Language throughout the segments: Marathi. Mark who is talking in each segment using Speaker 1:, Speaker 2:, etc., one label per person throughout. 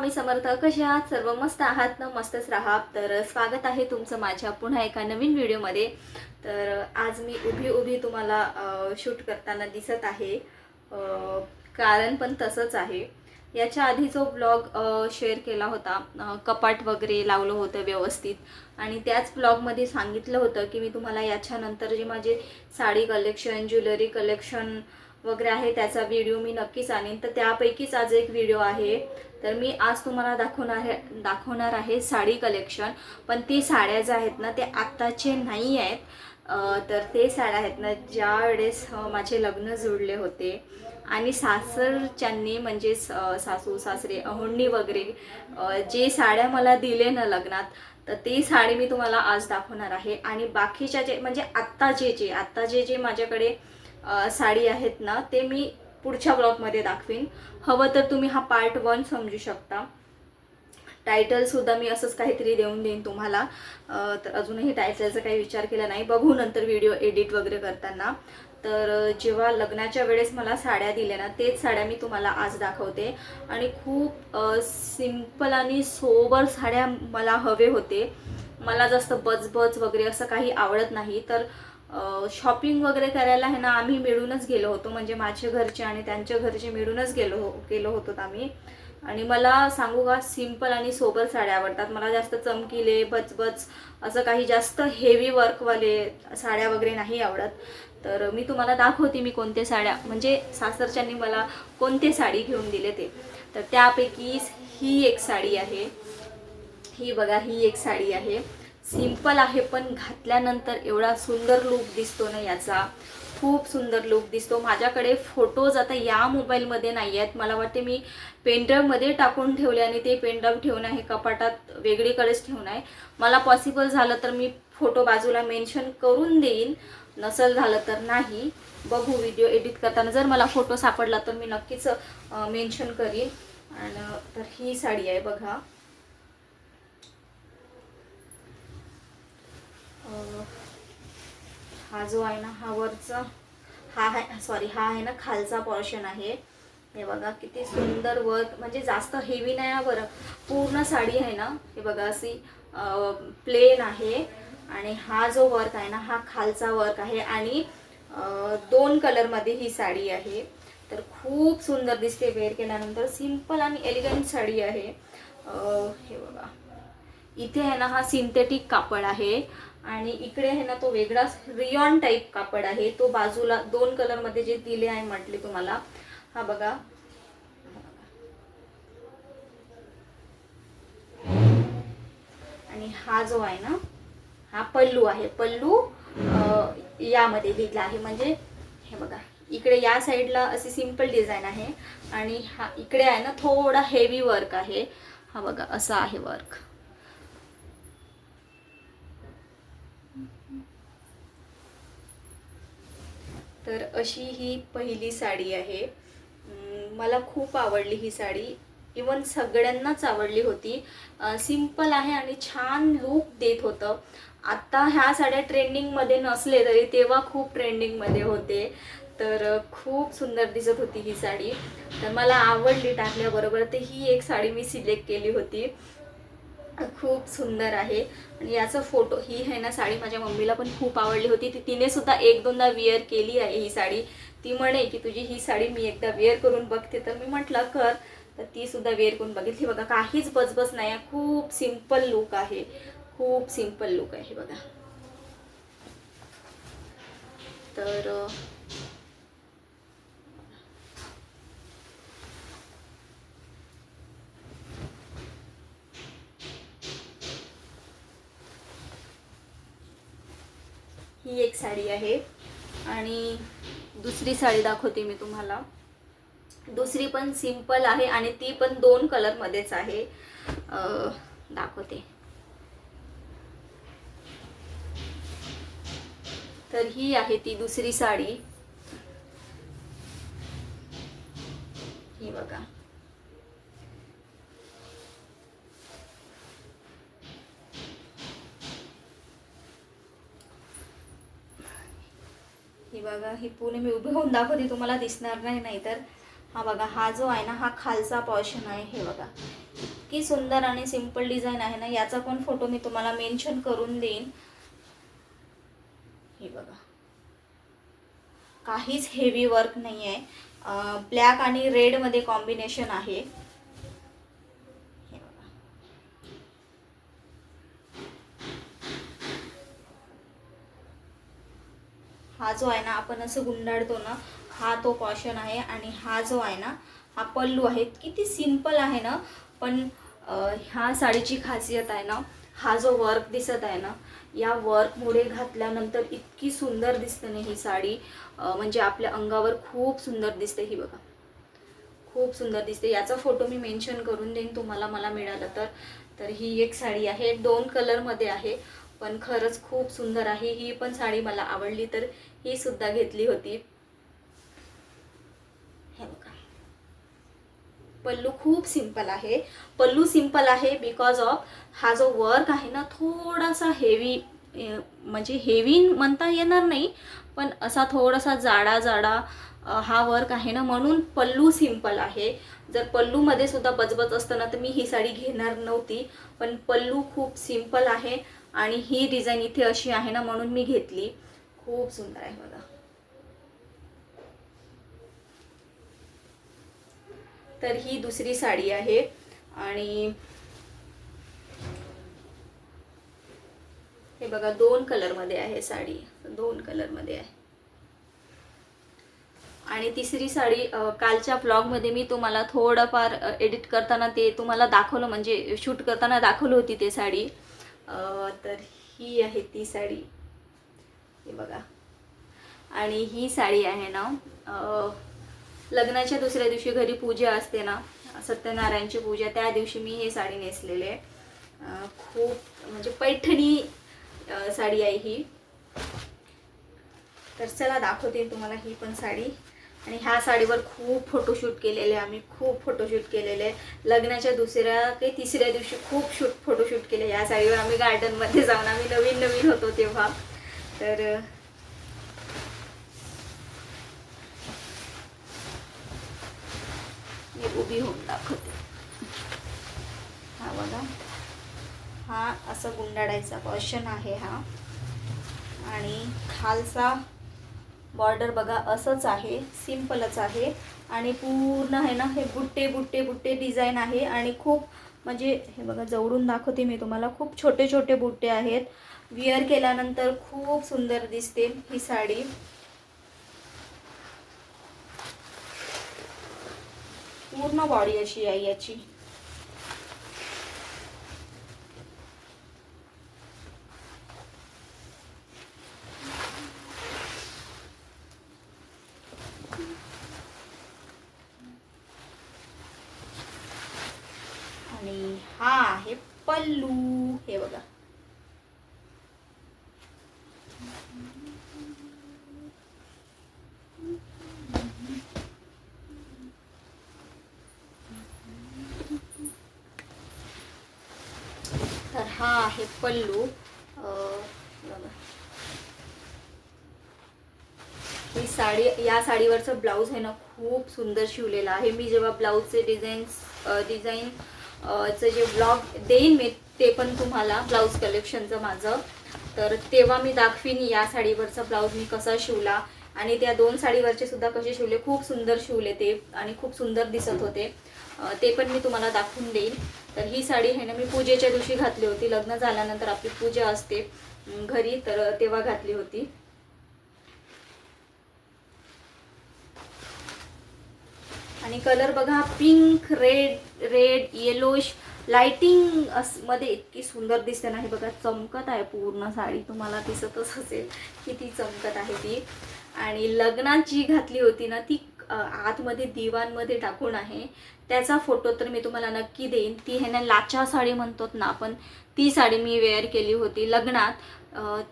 Speaker 1: स्वामी समर्थ कसे आहात? सर्व मस्त आहात ना? मस्तच राहा. तर स्वागत आहे तुमचं माझ्या पुन्हा एका नवीन व्हिडिओमध्ये. तर आज मी उभी उभी तुम्हाला शूट करताना दिसत आहे. कारण पण तसंच आहे. याच्या आधी जो ब्लॉग शेअर केला होता कपाट वगैरे लावलं होतं व्यवस्थित. आणि त्याच ब्लॉगमध्ये सांगितलं होतं की मी तुम्हाला याच्यानंतर जे माझे साडी कलेक्शन ज्वेलरी कलेक्शन वगैरे आहे त्याचा व्हिडिओ मी नक्कीच आणेन. तर त्यापैकीच आज एक व्हिडिओ आहे. तर मी आज तुम्हाला दाखवणार आहे दाखवणार आहे साडी कलेक्शन पण ती साड्या ज्या आहेत ना ते आत्ताचे नाही आहेत. तर ते साड्या आहेत ना ज्या वेळेस माझे लग्न जुळले होते आणि सासरच्यांनी म्हणजे सासू सासरे अहोंडी वगैरे जे साड्या मला दिले ना लग्नात तर ती साडी मी तुम्हाला आज दाखवणार आहे. आणि बाकीच्या जे म्हणजे आत्ता जे जे आत्ता जे जे माझ्याकडे साडी आहेत ना ते मी पुढच्या ब्लॉगमध्ये दाखवीन. हवं तर तुम्ही हा पार्ट वन समजू शकता. टायटलसुद्धा मी असंच काहीतरी देऊन देईन तुम्हाला. तर अजूनही टायटलचा काही विचार केला नाही. बघू नंतर व्हिडिओ एडिट वगैरे करताना. तर जेव्हा लग्नाच्या वेळेस मला साड्या दिल्या ना तेच साड्या मी तुम्हाला आज दाखवते. आणि खूप सिंपल आणि सोबर साड्या मला हवे होते. मला जास्त बचबच वगैरे असं काही आवडत नाही. तर शॉपिंग वगैरे करायला आहे ना आम्ही मिळूनच गेलो होतो. म्हणजे माझे घरचे आणि त्यांच्या घरचे मिळूनच गेलो हो गेलो होतो आम्ही. आणि मला सांगू का सिंपल आणि सोबर साड्या आवडतात. मला जास्त चमकीले बचबच असं काही जास्त हेवी वर्कवाले साड्या वगैरे नाही आवडत. तर मी तुम्हाला दाखवते मी कोणते साड्या. म्हणजे सासरच्यांनी मला कोणते साडी घेऊन दिले ते. तर त्यापैकी ही एक साडी आहे. ही बघा ही एक साडी आहे. सिंपल आहे पण घातल्यानंतर एवढा सुंदर लुक दिसतो ना याचा. खूप सुंदर लुक दिसतो. माझ्याकडे फोटोज आता या मोबाईलमध्ये नाही आहेत. मला वाटते मी पेनड्राईव्हमध्ये टाकून ठेवले आणि ते पेनड्राईव्ह ठेवणं आहे कपाटात वेगळीकडेच ठेवणं आहे. मला पॉसिबल झालं तर मी फोटो बाजूला मेन्शन करून देईन. नसल झालं तर नाही. बघू व्हिडिओ एडिट करताना. जर मला फोटो सापडला तर मी नक्कीच मेन्शन करीन. आणि तर ही साडी आहे बघा. हा जो आहे ना हा वरचा हा आहे सॉरी हा आहे ना खालचा पॉर्शन आहे. हे बघा किती सुंदर वर्क म्हणजे जास्त हेवी नाही हा बरं. पूर्ण साडी आहे ना हे बघा अशी प्लेन आहे. आणि हा जो वर्क आहे ना हा खालचा वर्क आहे. आणि दोन कलरमध्ये ही साडी आहे. तर खूप सुंदर दिसते वेअर केल्यानंतर. सिंपल आणि एलिगंट साडी आहे. हे बघा. इथे आहे ना हा सिंथेटिक कापड आहे. आणि इकडे आहे ना तो वेगळाच रियॉन टाईप कापड आहे. तो बाजूला दोन कलरमध्ये जे दिले आहे म्हटले तुम्हाला. हा बघा. आणि हा जो आहे ना हा पल्लू आहे. पल्लू यामध्ये दिला आहे. म्हणजे हे बघा. इकडे या साईडला अशी सिंपल डिझाईन आहे. आणि हा इकडे आहे ना थोडा हेवी वर्क आहे. हा बघा असा आहे वर्क तर अशी ही पहिली साडी आहे. मला खूप आवडली ही साडी. इवन सगळ्यांनाच आवडली होती. सिंपल आहे आणि छान लूक देत होतं. आत्ता ह्या साड्या ट्रेंडिंगमध्ये नसले तरी तेव्हा खूप ट्रेंडिंगमध्ये होते. तर खूप सुंदर दिसत होती ही साडी. तर मला आवडली टाकल्याबरोबर तर ही एक साडी मी सिलेक्ट केली होती. खूप सुंदर आहे. आणि याचा फोटो ही आहे ना साडी माझ्या मम्मीला पण खूप आवडली होती. ती तिने सुद्धा एक दोनदा वेअर केली आहे ही साडी. ती म्हणे की तुझी ही साडी मी एकदा वेअर करून बघते. तर मी म्हटलं कर. तर ती सुद्धा वेअर करून बघितली. बघा काहीच बसबस नाही. आहे खूप सिंपल लुक आहे. खूप सिंपल लुक आहे बघा. तर ही एक साडी आहे. आणि दुसरी साडी दाखवते मी तुम्हाला. दुसरी पण सिंपल आहे आणि ती पण दोन कलरमध्येच आहे. दाखवते. तर ही आहे ती दुसरी साडी. ही बघा. ही बघा ही पुणे मी उभी होऊन दाखवते तुम्हाला दिसणार नाही नाहीतर. हा बघा हा जो आहे ना हा खालचा पॉर्शन आहे हे बघा. इतकी सुंदर आणि सिंपल डिझाईन आहे ना याचा पण फोटो मी तुम्हाला मेन्शन करून देईन. हे बघा. काहीच हेवी वर्क नाही आहे ब्लॅक आणि रेडमध्ये कॉम्बिनेशन आहे हे बघा हा जो आहे ना आपण असं गुंडाळतो ना हा तो कॉशन आहे आणि हा जो आहे ना हा पल्लू आहे. किती सिंपल आहे ना पण ह्या साडीची खासियत आहे ना हा जो वर्क दिसत आहे ना या वर्कमुळे घातल्यानंतर इतकी सुंदर दिसते ना ही साडी. म्हणजे आपल्या अंगावर खूप सुंदर दिसते ही बघा. खूप सुंदर दिसते. याचा फोटो मी मेन्शन करून देईन तुम्हाला मला मिळालं तर. तर ही एक साडी आहे. दोन कलरमध्ये आहे पण खरंच खूप सुंदर आहे. ही पण साडी मला आवडली तर ही सुद्धा घेतली होती. हे बघा. पल्लू खूप सिंपल आहे. पल्लू सिंपल आहे बिकॉज ऑफ हा जो वर्क आहे ना थोडासा हेवी म्हणजे हेवी म्हणता येणार नाही पण असा थोडासा जाडा जाडा हा वर्क आहे ना म्हणून पल्लू सिंपल आहे. जर पल्लूमध्ये सुद्धा बजबज असताना तर मी ही साडी घेणार नव्हती पण पल्लू खूप सिंपल आहे आणि ही डिझाईन इथे अशी आहे ना म्हणून मी घेतली. खूप सुंदर आहे बघा. तर ही दुसरी साडी आहे आणि हे बघा दोन कलरमध्ये आहे साडी. दोन कलरमध्ये आहे. आणि तिसरी साडी कालच्या ब्लॉगमध्ये मी तुम्हाला थोडंफार एडिट करताना ते तुम्हाला दाखवलं म्हणजे शूट करताना दाखवलं होती ते साडी. तर ही आहे ती साडी. हे बघा. आणि ही साडी आहे ना लग्नाच्या दुसऱ्या दिवशी घरी पूजा असते ना सत्यनारायणची पूजा त्या दिवशी मी ही साडी नेसलेली आहे. खूप म्हणजे पैठणी साडी आहे ही. तर चला दाखवते तुम्हाला ही पण साडी. आणि ह्या साडीवर खूप फोटोशूट केलेले आम्ही खूप फोटोशूट केलेले लग्नाच्या दुसऱ्या काही तिसऱ्या दिवशी खूप शूट फोटोशूट केले. या साडीवर आम्ही गार्डनमध्ये जाऊन आम्ही नवीन नवीन होतो तेव्हा. तर मी उभी होऊन दाखवते. हा बघा. हा असं गुंडाळायचा पॉशन आहे हा. आणि खालचा बॉर्डर बघा असंच आहे सिम्पलच आहे. आणि पूर्ण आहे ना हे बुट्टे बुट्टे बुट्टे डिझाईन आहे. आणि खूप म्हणजे हे बघा जवळून दाखवते मी तुम्हाला. खूप छोटे छोटे बुट्टे आहेत. विअर केल्यानंतर खूप सुंदर दिसते ही साडी. पूर्ण बॉडी अशी आहे याची आणि हा आहे पल्लू. हे बघा. तर हा आहे पल्लू. अं, ही साडी या साडीवरचं ब्लाऊज आहे ना खूप सुंदर शिवलेलं आहे. मी जेव्हा ब्लाऊजचे डिझाईन्स डिझाईन चं जे ब्लॉग देईन मी ते पण तुम्हाला ब्लाऊज कलेक्शनचं माझं. तर तेव्हा मी दाखवीन या साडीवरचा ब्लाऊज मी कसा शिवला. आणि त्या दोन साडीवरचे सुद्धा कसे शिवले खूप सुंदर शिवले ते आणि खूप सुंदर दिसत होते. ते पण मी तुम्हाला दाखवून देईन. तर ही साडी आहे ना मी पूजेच्या दिवशी घातली होती. लग्न झाल्यानंतर आपली पूजा असते घरी तर तेव्हा घातली होती. आणि कलर बघा pink red red yellowish. Lighting असमध्ये इतकी सुंदर दिसते ना हे बघा चमकत आहे पूर्ण साडी. तुम्हाला दिसतच असेल किती चमकत आहे ती. आणि लग्नात जी घातली होती ना ती आतमध्ये दिवाणमध्ये टाकून आहे. त्याचा फोटो तर मी तुम्हाला नक्की देईन. ती आहे ना लाचा साडी म्हणतो ना आपण ती साडी मी वेअर केली होती लग्नात.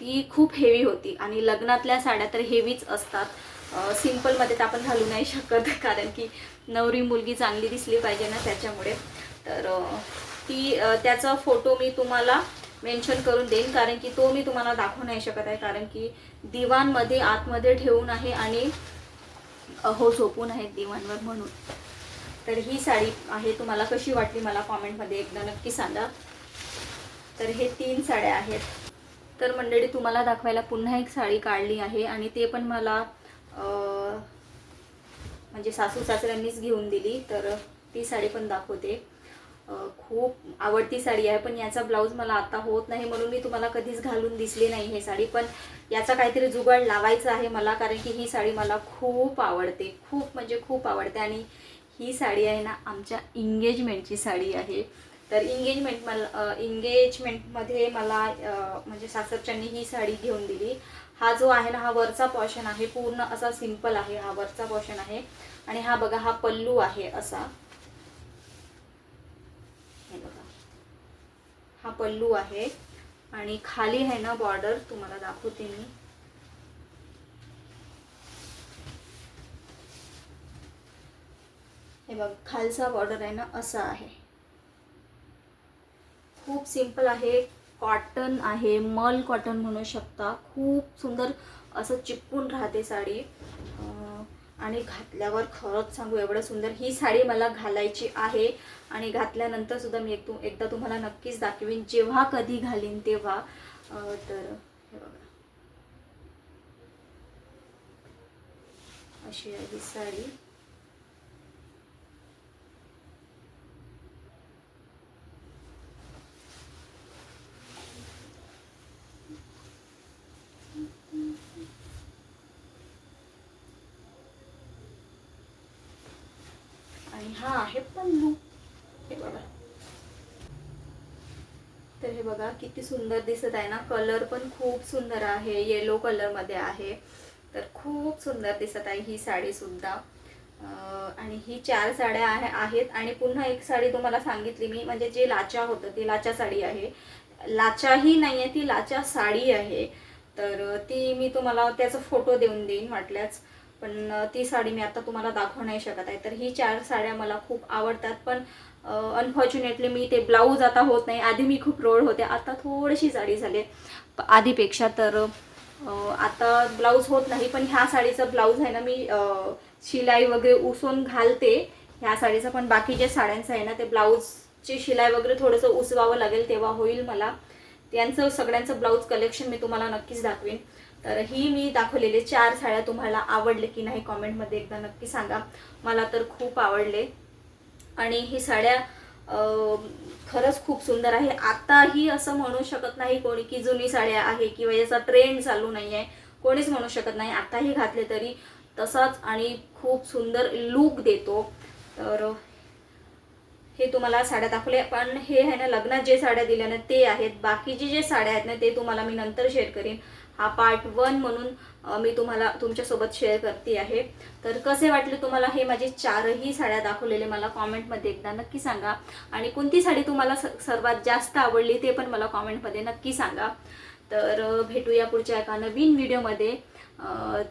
Speaker 1: ती खूप हेवी होती. आणि लग्नातल्या साड्या तर हेवीच असतात. सिम्पलमध्ये तर आपण घालू नाही शकत कारण की नवरी मुलगी चांगली दिसली पाहिजे ना त्याच्यामुळे. तर ती त्याचा फोटो मी तुम्हाला मेन्शन करून देईन कारण की तो मी तुम्हाला दाखवू नाही शकत आहे कारण की दिवाणमध्ये आतमध्ये ठेवून आहे आणि अहो झोपून आहेत दिवाणवर म्हणून. तर ही साडी आहे तुम्हाला कशी वाटली मला कॉमेंटमध्ये एकदा नक्की सांगा. तर हे तीन साड्या आहेत. तर मंडळी तुम्हाला दाखवायला पुन्हा एक साडी काढली आहे आणि ते पण मला म्हणजे सासू सासऱ्यांनीच घेऊन दिली तर ती साडी पण दाखवते. खूप आवडती साडी आहे पण याचा ब्लाऊज मला आता होत नाही म्हणून मी तुम्हाला कधीच घालून दिसली नाही हे साडी पण याचा काहीतरी जुगाड लावायचा आहे मला कारण की ही साडी मला खूप आवडते खूप म्हणजे खूप आवडते. आणि ही साडी आहे ना आमच्या इंगेजमेंटची साडी आहे. तर इंगेजमेंट मला इंगेजमेंटमध्ये मला म्हणजे सासरच्यांनी ही साडी घेऊन दिली. हा जो आहे ना हा वरचा पॉर्शन आहे पूर्ण असा सिंपल आहे हा वरचा पॉर्शन आहे. आणि हा बघा हा पल्लू आहे असा. हे बघा. हा पल्लू आहे. आणि खाली आहे ना बॉर्डर तुम्हाला दाखवते मी. हे बघ खालचा बॉर्डर आहे ना असा आहे. खूप सिंपल आहे. कॉटन आहे मल कॉटन म्हणू शकता. खूप सुंदर असं चिपकून राहते साडी. आणि घातल्यावर खरंच सांगू एवढं सुंदर ही साडी मला घालायची आहे. आणि घातल्यानंतर सुद्धा मी एक तु एकदा तुम्हाला नक्कीच दाखवीन जेव्हा कधी घालीन तेव्हा. तर हे बघा. अशी आहे ही साडी. आणि हा आहे पल्लू हे बघा. तर हे बघा किती सुंदर दिसत आहे ना. कलर पण खूप सुंदर आहे. येलो कलरमध्ये आहे. तर खूप सुंदर दिसत आहे ही साडी सुद्धा. आणि ही चार साड्या आहे आहेत. आणि पुन्हा एक साडी तुम्हाला सांगितली मी. म्हणजे जे लाचा होतं ती लाचा साडी आहे. लाचाही नाही आहे ती लाचा साडी आहे. तर ती मी तुम्हाला त्याचा फोटो देऊन देईन म्हटल्याच. पण ती साडी मी आता तुम्हाला दाखवू नाही शकत आहे. तर ही चार साड्या मला खूप आवडतात. पण अनफॉर्च्युनेटली मी ते ब्लाऊज आता होत नाही. आधी मी खूप रोड होते. आता थोडीशी साडी झाली आधीपेक्षा तर आता ब्लाऊज होत नाही. पण ह्या साडीचा ब्लाऊज आहे ना मी शिलाई वगैरे उसवून घालते. ह्या साडीचा पण बाकीच्या साड्यांचं आहे ना ते ब्लाऊजची शिलाई वगैरे थोडंसं उसवावं लागेल तेव्हा होईल मला. त्यांचं सगळ्यांचं ब्लाऊज कलेक्शन मी तुम्हाला नक्कीच दाखवेन. तर ही मी दाखवलेले चार साड्या तुम्हाला आवडले की नाही कॉमेंटमध्ये एकदा नक्की सांगा. मला तर खूप आवडले. आणि ही साड्या खरंच खूप सुंदर आहे. आताही असं म्हणू शकत नाही कोणी की जुनी साड्या आहे किंवा याचा ट्रेंड चालू नाही आहे कोणीच म्हणू शकत नाही. आताही घातले तरी तसाच आणि खूप सुंदर लूक देतो. तर हे तुम्हाला साड्या दाखवले. पण हे आहे ना लग्नात जे साड्या दिल्या ना ते आहेत. बाकीचे जे साड्या आहेत ना ते तुम्हाला मी नंतर शेअर करीन. हा पार्ट वन म्हणून मी तुम्हाला तुमच्यासोबत शेअर करते आहे. तर कसे वाटले तुम्हाला हे माझे चारही साड्या दाखवलेले मला कॉमेंटमध्ये एकदा नक्की सांगा. आणि कोणती साडी तुम्हाला स- सर्वात जास्त आवडली ते पण मला कॉमेंटमध्ये नक्की सांगा. तर भेटूया पुढच्या एका नवीन व्हिडिओमध्ये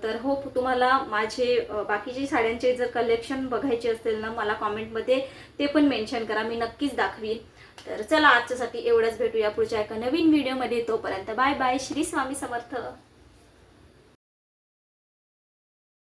Speaker 1: तर हो तुम्हाला माझे बाकीचे साड्यांचे जर कलेक्शन बघायचे असेल ना मला कॉमेंटमध्ये ते पण मेन्शन करा. मी नक्कीच दाखवीन. तर चला आजच्यासाठी एवढंच भेटूया पुढच्या एका नवीन व्हिडिओमध्ये तोपर्यंत बाय बाय श्री स्वामी समर्थ.